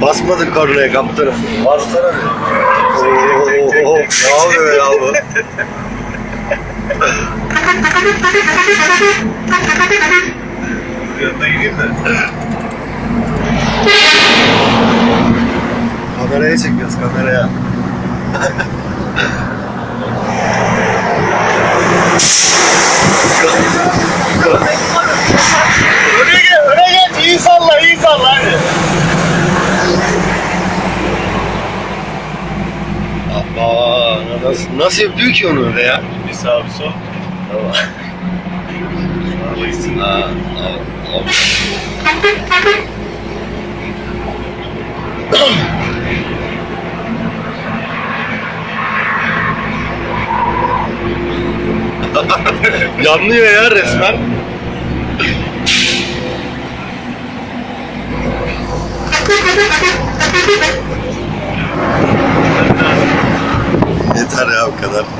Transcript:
Basmadın kornaya kaptanım. Bassana bir. Oo, ne oluyor ya bu? Yanına gideyim mi? Kameraya çekiyoruz kameraya. Aa, nasıl, nasıl yapıyor ki onu öyle ya? Bir sağ bir sol. Tamam. Alıysın. Aa, al, al. Yanlıyor ya resmen. Al kadar.